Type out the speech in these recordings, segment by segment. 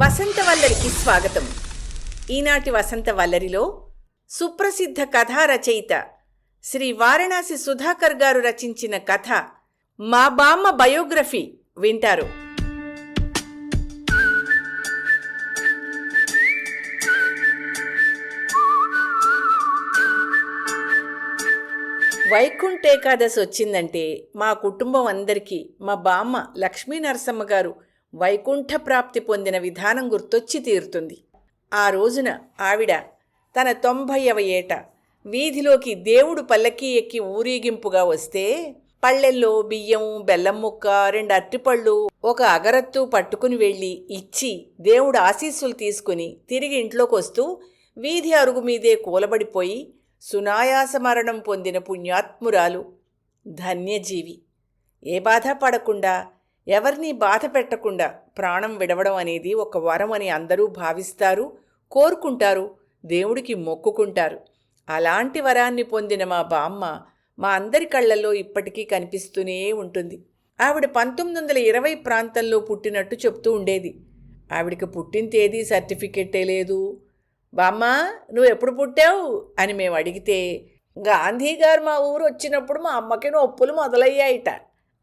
వసంత వల్లరికి స్వాగతం. ఈనాటి వసంత వల్లరిలో సుప్రసిద్ధ కథా రచయిత శ్రీ వారణాసి సుధాకర్ గారు రచించిన కథ మా బామ్మ బయోగ్రఫీ వింటారు. వైకుంఠ ఏకాదశి వచ్చిందంటే మా కుటుంబం అందరికీ మా బామ్మ లక్ష్మీ నరసమ్మ గారు వైకుంఠ ప్రాప్తి పొందిన విధానం గుర్తొచ్చి తీరుతుంది. ఆ రోజున ఆవిడ తన తొంభైవ ఏట వీధిలోకి దేవుడు పల్లకి ఎక్కి ఊరేగింపుగా వస్తే పళ్ళెల్లో బియ్యం బెల్లం ముక్క రెండు అట్టిపళ్ళు ఒక అగరత్తు పట్టుకుని వెళ్ళి ఇచ్చి దేవుడు ఆశీస్సులు తీసుకుని తిరిగి ఇంట్లోకి వస్తూ వీధి అరుగు మీదే కూలబడిపోయి సునాయాస మరణం పొందిన పుణ్యాత్మురాలు ధన్యజీవి. ఏ బాధ పడకుండా ఎవరిని బాధ పెట్టకుండా ప్రాణం విడవడం అనేది ఒక వరం అని అందరూ భావిస్తారు కోరుకుంటారు దేవుడికి మొక్కుకుంటారు. అలాంటి వరాన్ని పొందిన మా బామ్మ మా అందరి కళ్ళల్లో ఇప్పటికీ కనిపిస్తూనే ఉంటుంది. ఆవిడ పంతొమ్మిది వందల ఇరవై ప్రాంతంలో పుట్టినట్టు చెప్తూ ఉండేది. ఆవిడకి పుట్టిన తేదీ సర్టిఫికెట్టే లేదు. బామ్మ నువ్వు ఎప్పుడు పుట్టావు? అని మేము అడిగితే గాంధీ గారు మా ఊరు వచ్చినప్పుడు మా అమ్మకి నొప్పులు మొదలయ్యాయిట.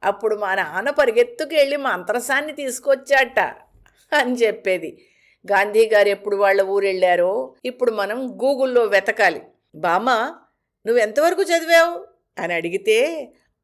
అప్పుడు మా నాన్న పరిగెత్తుకు వెళ్ళి మంత్రసాన్ని తీసుకొచ్చాట అని చెప్పేది. గాంధీ గారు ఎప్పుడు వాళ్ళ ఊరు వెళ్ళారో ఇప్పుడు మనం గూగుల్లో వెతకాలి. బామ్మ నువ్వెంతవరకు చదివావు? అని అడిగితే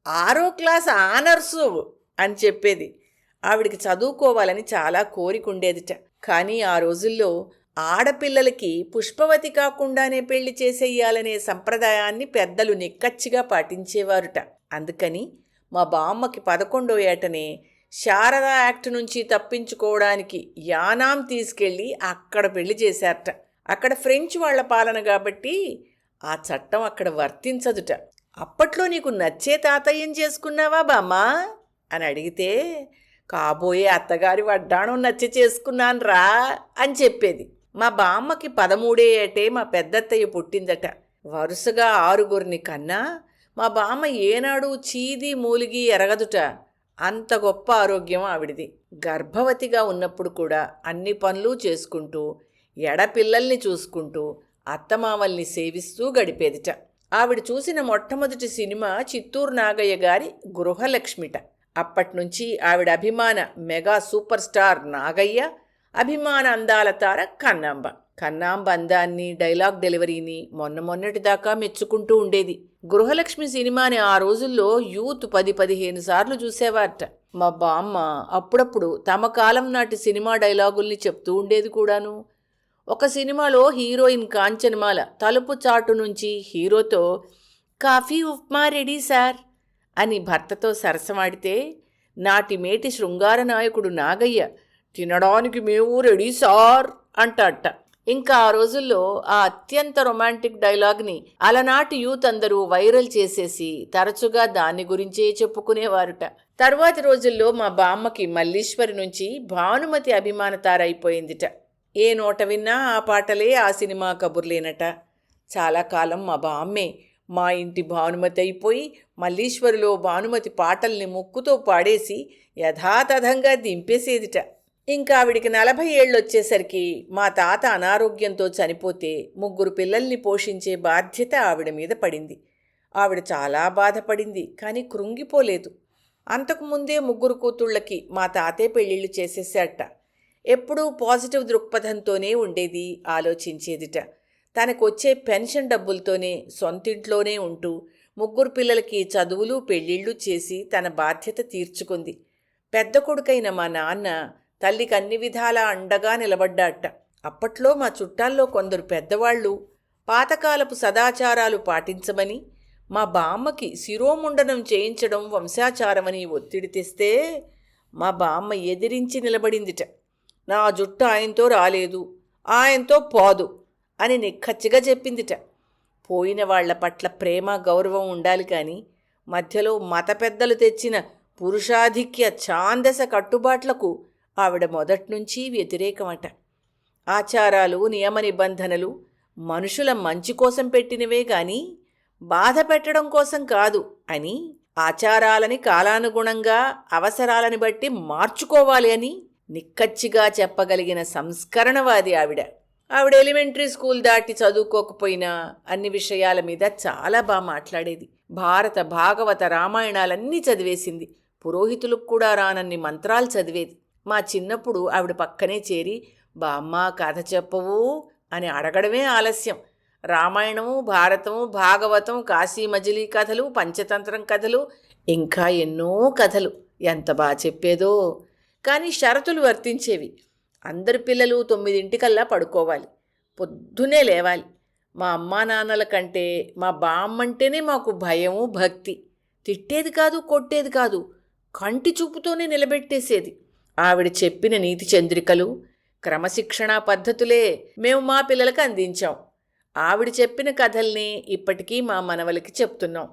ఆరో క్లాస్ ఆనర్సు అని చెప్పేది. ఆవిడికి చదువుకోవాలని చాలా కోరిక ఉండేదిట కానీ ఆ రోజుల్లో ఆడపిల్లలకి పుష్పవతి కాకుండానే పెళ్ళి చేసేయాలనే సంప్రదాయాన్ని పెద్దలు నిక్కచ్చిగా పాటించేవారుట. అందుకని మా బామ్మకి పదకొండో ఏటనే శారదా యాక్ట్ నుంచి తప్పించుకోవడానికి యానాం తీసుకెళ్ళి అక్కడ పెళ్ళి చేశారట. అక్కడ ఫ్రెంచ్ వాళ్ళ పాలన కాబట్టి ఆ చట్టం అక్కడ వర్తించదుట. అప్పట్లో నీకు నచ్చే తాతయ్యం చేసుకున్నావా బామ్మా? అని అడిగితే కాబోయే అత్తగారి వడ్డాణం నచ్చి చేసుకున్నాను రా అని చెప్పేది. మా బామ్మకి పదమూడే ఏటే మా పెద్దత్తయ్య పుట్టిందట. వరుసగా ఆరుగురిని కన్నా మా బామ్మ ఏనాడు చీది మూలిగి ఎరగదుట. అంత గొప్ప ఆరోగ్యం ఆవిడిది. గర్భవతిగా ఉన్నప్పుడు కూడా అన్ని పనులు చేసుకుంటూ ఎడపిల్లల్ని చూసుకుంటూ అత్తమామల్ని సేవిస్తూ గడిపేదిట. ఆవిడ చూసిన మొట్టమొదటి సినిమా చిత్తూరు నాగయ్య గారి గృహలక్ష్మిట. అప్పట్నుంచి ఆవిడ అభిమాన మెగా సూపర్ స్టార్ నాగయ్య అభిమాన అందాల తార కన్నాంబ. కన్నాంబంధాన్ని డైలాగ్ డెలివరీని మొన్న మొన్నటి దాకా మెచ్చుకుంటూ ఉండేది. గృహలక్ష్మి సినిమాని ఆ రోజుల్లో యూత్ పది పదిహేను సార్లు చూసేవారట. మా బామ్మ అప్పుడప్పుడు తమ కాలం నాటి సినిమా డైలాగుల్ని చెప్తూ ఉండేది కూడాను. ఒక సినిమాలో హీరోయిన్ కాంచనమాల తలుపు చాటు నుంచి హీరోతో కాఫీ ఉప్మా రెడీ సార్ అని భర్తతో సరసమాడితే నాటి మేటి శృంగార నాయకుడు నాగయ్య తినడానికి మేము రెడీ సార్ అంటాట ఇంకా ఆ రోజుల్లో ఆ అత్యంత రొమాంటిక్ డైలాగ్ని అలనాటి యూత్ అందరూ వైరల్ చేసేసి తరచుగా దాని గురించే చెప్పుకునేవారుట. తర్వాతి రోజుల్లో మా బామ్మకి మల్లీశ్వరి నుంచి భానుమతి అభిమానతారైపోయిందిట ఏ నోట విన్నా ఆ పాటలే ఆ సినిమా కబుర్లేనట. చాలా కాలం మా బామ్మే మా ఇంటి భానుమతి అయిపోయి మల్లీశ్వరిలో భానుమతి పాటల్ని ముక్కుతో పాడేసి యథాతథంగా దింపేసేదిట. ఇంకా ఆవిడికి నలభై ఏళ్ళు వచ్చేసరికి మా తాత అనారోగ్యంతో చనిపోతే ముగ్గురు పిల్లల్ని పోషించే బాధ్యత ఆవిడ మీద పడింది. ఆవిడ చాలా బాధపడింది కానీ కృంగిపోలేదు. అంతకుముందే ముగ్గురు కూతుళ్ళకి మా తాతే పెళ్ళిళ్ళు చేసేసాట ఎప్పుడూ పాజిటివ్ దృక్పథంతోనే ఉండేది ఆలోచించేదిట. తనకొచ్చే పెన్షన్ డబ్బులతోనే సొంతింట్లోనే ఉంటూ ముగ్గురు పిల్లలకి చదువులు పెళ్ళిళ్ళు చేసి తన బాధ్యత తీర్చుకుంది. పెద్ద కొడుకైన మా నాన్న తల్లికి అన్ని విధాలా అండగా నిలబడ్డాట. అప్పట్లో మా చుట్టాల్లో కొందరు పెద్దవాళ్ళు పాతకాలపు సదాచారాలు పాటించమని మా బామ్మకి శిరోముండనం చేయించడం వంశాచారమని ఒత్తిడి తెస్తే మా బామ్మ ఎదిరించి నిలబడిందిట. నా జుట్టు ఆయనతో రాలేదు ఆయనతో పోదు అని నిక్కచ్చిగా చెప్పిందిట. పోయిన వాళ్ళ పట్ల ప్రేమ గౌరవం ఉండాలి కానీ మధ్యలో మత పెద్దలు తెచ్చిన పురుషాధిక్య ఛాందస కట్టుబాట్లకు ఆవిడ మొదట్నుంచి వ్యతిరేకమట. ఆచారాలు నియమ నిబంధనలు మనుషుల మంచి కోసం పెట్టినవే గాని బాధ పెట్టడం కోసం కాదు అని ఆచారాలని కాలానుగుణంగా అవసరాలని బట్టి మార్చుకోవాలి అని నిక్కచ్చిగా చెప్పగలిగిన సంస్కరణవాది ఆవిడ. ఆవిడ ఎలిమెంటరీ స్కూల్ దాటి చదువుకోకపోయినా అన్ని విషయాల మీద చాలా బాగా మాట్లాడేది. భారత భాగవత రామాయణాలన్నీ చదివేసింది. పురోహితులకు కూడా రానన్ని మంత్రాలు చదివేది. మా చిన్నప్పుడు ఆవిడ పక్కనే చేరి బామ్మ కథ చెప్పవు అని అడగడమే ఆలస్యం. రామాయణము భారతము భాగవతం కాశీ మజిలీ కథలు పంచతంత్రం కథలు ఇంకా ఎన్నో కథలు. ఎంత బాగా చెప్పేదో. కానీ షరతులు వర్తించేవి. అందరి పిల్లలు తొమ్మిదింటికల్లా పడుకోవాలి. పొద్దునే లేవాలి. మా అమ్మా నాన్నల కంటే మా బామ్మంటేనే మాకు భయము భక్తి. తిట్టేది కాదు కొట్టేది కాదు. కంటి చూపుతోనే నిలబెట్టేసేది. ఆవిడ చెప్పిన నీతి చంద్రికలు క్రమశిక్షణా పద్ధతులే మేము మా పిల్లలకు అందించాం. ఆవిడ చెప్పిన కథల్ని ఇప్పటికీ మా మనవలకి చెప్తున్నాం.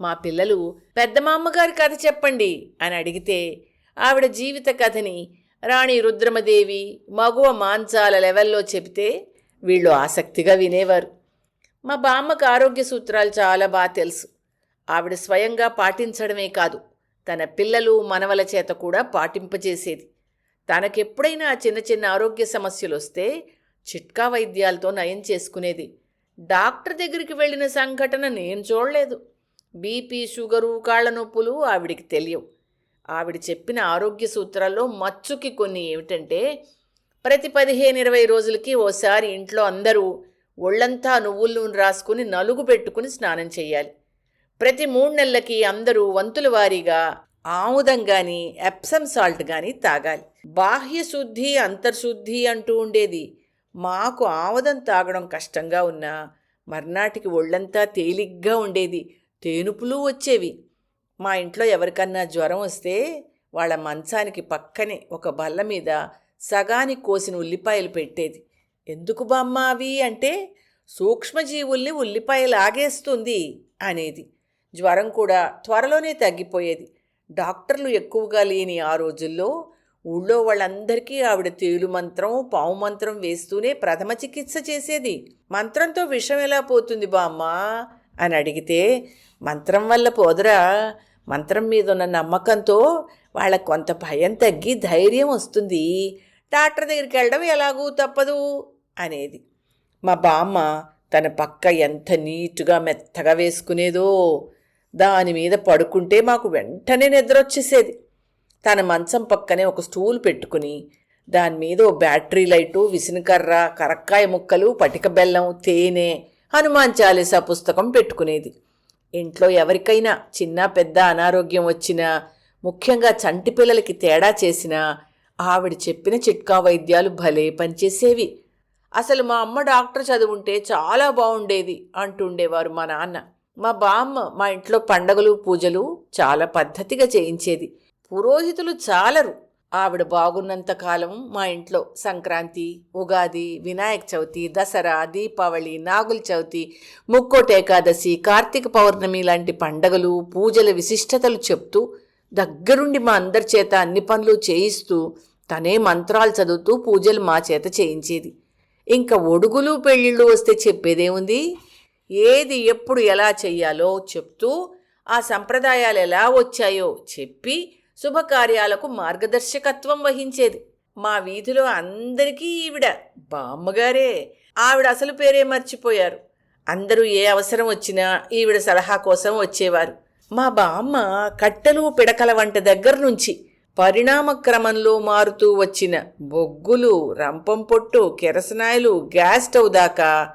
మా పిల్లలు పెద్ద మా అమ్మగారి కథ చెప్పండి అని అడిగితే ఆవిడ జీవిత కథని రాణి రుద్రమదేవి మగువ మాంచాల లెవెల్లో చెబితే వీళ్ళు ఆసక్తిగా వినేవారు. మా బామ్మకు ఆరోగ్య సూత్రాలు చాలా బాగా తెలుసు. ఆవిడ స్వయంగా పాటించడమే కాదు తన పిల్లలు మనవల చేత కూడా పాటింపజేసేది. తనకెప్పుడైనా చిన్న చిన్న ఆరోగ్య సమస్యలు వస్తే చిట్కా వైద్యాలతో నయం చేసుకునేది. డాక్టర్ దగ్గరికి వెళ్ళిన సంఘటన నేను చూడలేదు. బీపీ షుగరు కాళ్ళ నొప్పులు ఆవిడికి తెలియవు. ఆవిడ చెప్పిన ఆరోగ్య సూత్రాల్లో మచ్చుకి కొన్ని ఏమిటంటే ప్రతి పదిహేను ఇరవై రోజులకి ఓసారి ఇంట్లో అందరూ ఒళ్ళంతా నువ్వుల నూనె రాసుకుని నలుగు పెట్టుకుని స్నానం చేయాలి. ప్రతి మూడు నెలలకి అందరూ వంతుల వారీగా ఆముదం కానీ ఎప్సమ్ సాల్ట్ కానీ తాగాలి. బాహ్య శుద్ధి అంతర్శుద్ధి అంటూ ఉండేది. మాకు ఆముదం తాగడం కష్టంగా ఉన్నా మర్నాటికి ఒళ్ళంతా తేలిగ్గా ఉండేది. తేనుపులు వచ్చేవి. మా ఇంట్లో ఎవరికన్నా జ్వరం వస్తే వాళ్ళ మంచానికి పక్కనే ఒక బల్ల మీద సగానికి కోసిన ఉల్లిపాయలు పెట్టేది. ఎందుకు బామ్మ అవి అంటే సూక్ష్మజీవుల్ని ఉల్లిపాయలు ఆగేస్తుంది అనేది. జ్వరం కూడా త్వరలోనే తగ్గిపోయేది. డాక్టర్లు ఎక్కువగా లేని ఆ రోజుల్లో ఊళ్ళో వాళ్ళందరికీ ఆవిడ తేలు మంత్రం పావు మంత్రం వేస్తూనే ప్రథమ చికిత్స చేసేది. మంత్రంతో విషం ఎలా పోతుంది బామ్మ అని అడిగితే మంత్రం వల్ల పోదురా. మంత్రం మీద ఉన్న నమ్మకంతో వాళ్ళ కొంత భయం తగ్గి ధైర్యం వస్తుంది. డాక్టర్ దగ్గరికి వెళ్ళడం ఎలాగూ తప్పదు అనేది. మా బామ్మ తన పక్క ఎంత నీటుగా మెత్తగా వేసుకునేదో దాని మీద పడుకుంటే మాకు వెంటనే నిద్ర వచ్చేసేది తన మంచం పక్కనే ఒక స్టూల్ పెట్టుకుని దాని మీద ఓ బ్యాటరీ లైటు విసినకర్ర కరక్కాయ ముక్కలు పటిక బెల్లం తేనె హనుమాన్ చాలీసా పుస్తకం పెట్టుకునేది. ఇంట్లో ఎవరికైనా చిన్న పెద్ద అనారోగ్యం వచ్చినా ముఖ్యంగా చంటి పిల్లలకి తేడా చేసినా ఆవిడ చెప్పిన చిట్కా వైద్యాలు భలే పనిచేసేవి. అసలు మా అమ్మ డాక్టర్ చదువుంటే చాలా బాగుండేది అంటుండేవారు మా నాన్న. మా బామ్మ మా ఇంట్లో పండగలు పూజలు చాలా పద్ధతిగా చేయించేది. పురోహితులు చాలరు. ఆవిడ బాగున్నంత కాలం మా ఇంట్లో సంక్రాంతి ఉగాది వినాయక చవితి దసరా దీపావళి నాగుల చవితి ముక్కోటేకాదశి కార్తీక పౌర్ణమి లాంటి పండగలు పూజల విశిష్టతలు చెప్తూ దగ్గరుండి మా అందరి చేత అన్ని పనులు చేయిస్తూ తనే మంత్రాలు చదువుతూ పూజలు మా చేత చేయించేది. ఇంకా ఒడుగులు పెళ్ళిళ్ళు వస్తే చెప్పేదేముంది? ఏది ఎప్పుడు ఎలా చెయ్యాలో చెప్తూ ఆ సంప్రదాయాలు ఎలా వచ్చాయో చెప్పి శుభకార్యాలకు మార్గదర్శకత్వం వహించేది. మా వీధిలో అందరికీ ఈవిడ బామ్మగారే. ఆవిడ అసలు పేరే మర్చిపోయారు. అందరూ ఏ అవసరం వచ్చినా ఈవిడ సలహా కోసం వచ్చేవారు. మా బామ్మ కట్టెలు పిడకల వంట దగ్గర నుంచి పరిణామ క్రమంలో మారుతూ వచ్చిన బొగ్గులు రంపం పొట్టు కెరసనాయలు గ్యాస్ స్టవ్ దాకా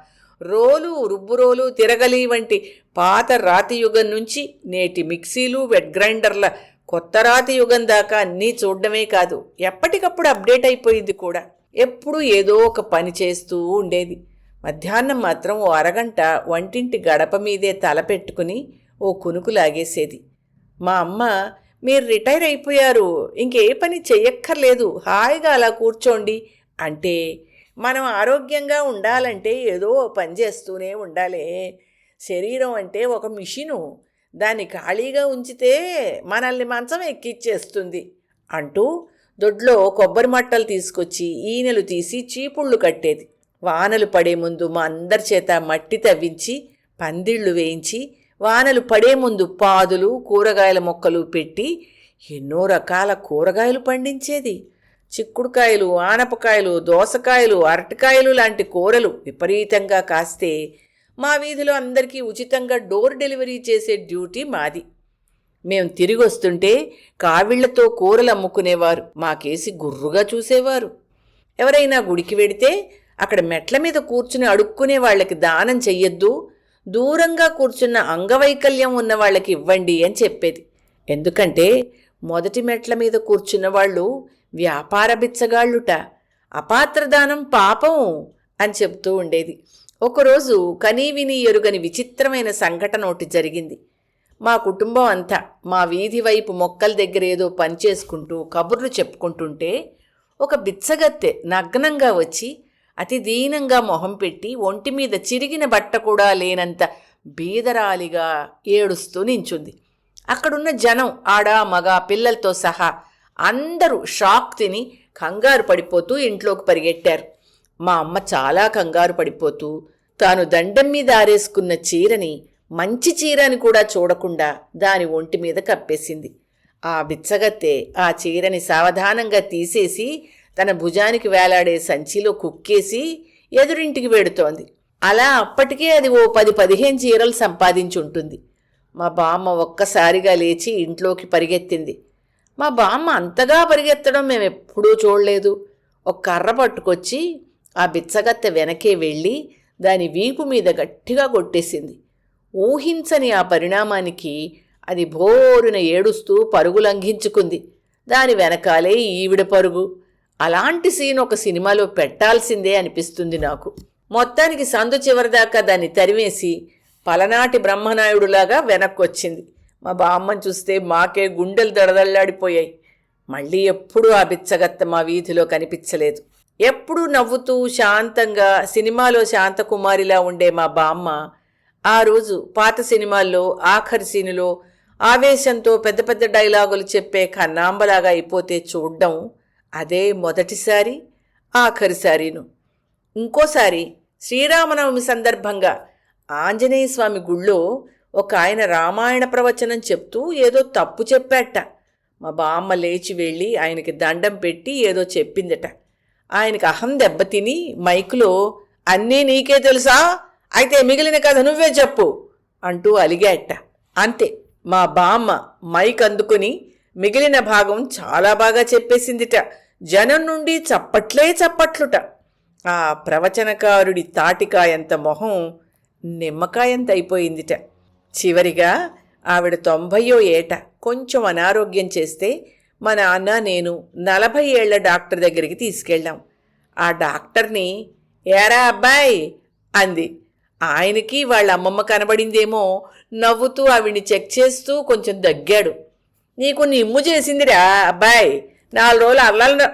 రోలు రుబ్బురోలు తిరగలి వంటి పాత రాతి యుగం నుంచి నేటి మిక్సీలు వెట్ గ్రైండర్ల కొత్త రాతి యుగం దాకా అన్నీ చూడడమే కాదు ఎప్పటికప్పుడు అప్డేట్ అయిపోయింది కూడా. ఎప్పుడూ ఏదో ఒక పని చేస్తూ ఉండేది. మధ్యాహ్నం మాత్రం ఓ అరగంట వంటింటి గడప మీదే తలపెట్టుకుని ఓ కునుకు లాగేసేది. మా అమ్మ మీరు రిటైర్ అయిపోయారు ఇంకే పని చెయ్యక్కర్లేదు హాయిగా అలా కూర్చోండి అంటే మనం ఆరోగ్యంగా ఉండాలంటే ఏదో పని చేస్తూనే ఉండాలి. శరీరం అంటే ఒక మిషను. దాన్ని ఖాళీగా ఉంచితే మనల్ని మంచం ఎక్కిచ్చేస్తుంది అంటూ దొడ్లో కొబ్బరి మట్టలు తీసుకొచ్చి ఈనెలు తీసి చీపుళ్ళు కట్టేది. వానలు పడే ముందు మా అందరి చేత మట్టి తవ్వించి పందిళ్ళు వేయించి వానలు పడే ముందు పాదులు కూరగాయల మొక్కలు పెట్టి ఎన్నో రకాల కూరగాయలు పండించేది. చిక్కుడుకాయలు ఆనపకాయలు దోసకాయలు అరటికాయలు లాంటి కూరలు విపరీతంగా కాస్తే మా వీధిలో అందరికీ ఉచితంగా డోర్ డెలివరీ చేసే డ్యూటీ మాది. మేం తిరిగి వస్తుంటే కావిళ్ళతో కూరలు అమ్ముకునేవారు మాకేసి గుర్రుగా చూసేవారు. ఎవరైనా గుడికి వెడితే అక్కడ మెట్ల మీద కూర్చుని అడుక్కునే వాళ్ళకి దానం చెయ్యొద్దు దూరంగా కూర్చున్న అంగవైకల్యం ఉన్న వాళ్ళకి ఇవ్వండి అని చెప్పేది. ఎందుకంటే మొదటి మెట్ల మీద కూర్చున్న వాళ్ళు వ్యాపార బిచ్చగాళ్ళుట అపాత్రదానం పాపం అని చెప్తూ ఉండేది. ఒకరోజు కనీవిని ఎరుగని విచిత్రమైన సంఘటన ఒకటి జరిగింది. మా కుటుంబం అంతా మా వీధి వైపు మొక్కల దగ్గర ఏదో పని చేసుకుంటూ కబుర్లు చెప్పుకుంటుంటే ఒక బిచ్చగత్తె నగ్నంగా వచ్చి అతి దీనంగా మొహం పెట్టి ఒంటి మీద చిరిగిన బట్ట కూడా లేనంత బీదరాలిగా ఏడుస్తూ నించుంది. అక్కడున్న జనం ఆడ మగ పిల్లలతో సహా అందరూ షాక్ తిని కంగారు పడిపోతూ ఇంట్లోకి పరిగెట్టారు. మా అమ్మ చాలా కంగారు పడిపోతూ తాను దండం మీద ఆరేసుకున్న చీరని మంచి చీర అని కూడా చూడకుండా దాని ఒంటి మీద కప్పేసింది. ఆ బిచ్చగత్తె ఆ చీరని సావధానంగా తీసేసి తన భుజానికి వేలాడే సంచిలో కుక్కేసి ఎదురింటికి వెడుతోంది. అలా అప్పటికే అది ఓ పది పదిహేను చీరలు సంపాదించి ఉంటుంది మా బామ్మ ఒక్కసారిగా లేచి ఇంట్లోకి పరిగెత్తింది. మా బామ్మ అంతగా పరిగెత్తడం మేము ఎప్పుడూ చూడలేదు. ఒక కర్ర పట్టుకొచ్చి ఆ బిచ్చగత్తె వెనకే వెళ్ళి దాని వీపు మీద గట్టిగా కొట్టేసింది. ఊహించని ఆ పరిణామానికి అది భోరున ఏడుస్తూ పరుగు లంఘించుకుంది. దాని వెనకాలే ఈవిడ పరుగు. అలాంటి సీన్ ఒక సినిమాలో పెట్టాల్సిందే అనిపిస్తుంది నాకు. మొత్తానికి సందు చివరిదాకా దాన్ని తరిమేసి పలనాటి బ్రహ్మనాయుడులాగా వెనక్కొచ్చింది. మా బామ్మని చూస్తే మాకే గుండెలు దడదల్లాడిపోయాయి. మళ్ళీ ఎప్పుడూ ఆ బిచ్చగత్త మా వీధిలో కనిపించలేదు. ఎప్పుడూ నవ్వుతూ శాంతంగా సినిమాలో శాంతకుమారిలా ఉండే మా బామ్మ ఆ రోజు పాత సినిమాల్లో ఆఖరి సీనులో ఆవేశంతో పెద్ద పెద్ద డైలాగులు చెప్పే కన్నాంబలాగా అయిపోతే చూడ్డం అదే మొదటిసారి ఆఖరిసారిను ఇంకోసారి శ్రీరామనవమి సందర్భంగా ఆంజనేయ స్వామి గుళ్ళో ఒక ఆయన రామాయణ ప్రవచనం చెప్తూ ఏదో తప్పు చెప్పాట. మా బామ్మ లేచి వెళ్ళి ఆయనకి దండం పెట్టి ఏదో చెప్పిందట. ఆయనకి అహం దెబ్బతిని మైకులో అన్నీ నీకే తెలుసా? అయితే మిగిలిన కథ నువ్వే చెప్పు అంటూ అలిగాట అంతే మా బామ్మ మైక్ అందుకుని మిగిలిన భాగం చాలా బాగా చెప్పేసిందిట. జనం నుండి చప్పట్లే చప్పట్లుట. ఆ ప్రవచనకారుడి తాటికాయంత మొహం నిమ్మకాయంత అయిపోయిందిట చివరిగా ఆవిడ తొంభయో ఏట కొంచెం అనారోగ్యం చేస్తే మా నాన్న నేను నలభై ఏళ్ళ డాక్టర్ దగ్గరికి తీసుకెళ్ళాం. ఆ డాక్టర్ని ఏరా అబ్బాయి అంది. ఆయనకి వాళ్ళ అమ్మమ్మ కనబడిందేమో నవ్వుతూ ఆవిడ్ని చెక్ చేస్తూ కొంచెం దగ్గాడు. నీకు నిమ్ము చేసిందిరా అబ్బాయి. నాలుగు రోజులు అల్లం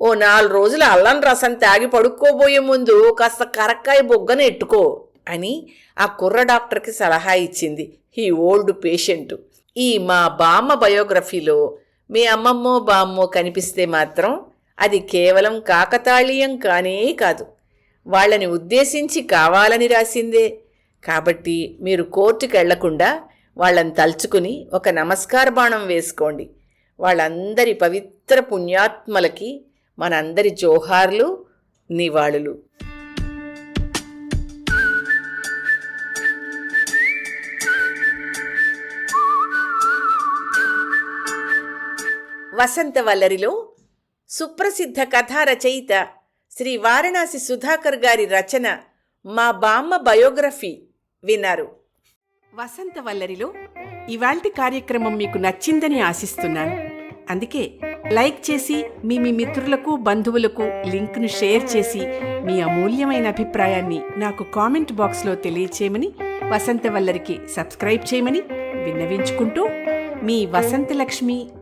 ఓ నాలుగు రోజులు అల్లం రసం తాగి పడుకోబోయే ముందు కాస్త కరక్కాయ బొగ్గను ఎట్టుకో. అని ఆ కుర్ర డాక్టర్కి సలహా ఇచ్చింది ఈ ఓల్డ్ పేషెంట్. ఈ మా బామ్మ బయోగ్రఫీలో మీ అమ్మమ్మో బామ్మో కనిపిస్తే మాత్రం అది కేవలం కాకతాళీయం కానే కాదు. వాళ్ళని ఉద్దేశించి కావాలని రాసిందే. కాబట్టి మీరు కోర్టుకు వెళ్ళకుండా వాళ్ళని తలుచుకుని ఒక నమస్కార బాణం వేసుకోండి. వాళ్ళందరి పవిత్ర పుణ్యాత్మలకి మనందరి జోహార్లు నివాళులు. వసంత వల్లరిలో సుప్రసిద్ధ కథా రచయిత శ్రీ వారణాసి సుధాకర్ గారి రచన మా బామ్మ బయోగ్రఫీ విన్నారు. వసంత వల్లరిలో ఇవాల్టి కార్యక్రమం మీకు నచ్చిందని ఆశిస్తున్నాను. అందుకే లైక్ చేసి మీ మీ మిత్రులకు బంధువులకు లింక్ను షేర్ చేసి మీ అమూల్యమైన అభిప్రాయాన్ని నాకు కామెంట్ బాక్స్లో తెలియచేయమని వసంత వల్లరికి సబ్స్క్రైబ్ చేయమని విన్నవించుకుంటూ మీ వసంతలక్ష్మి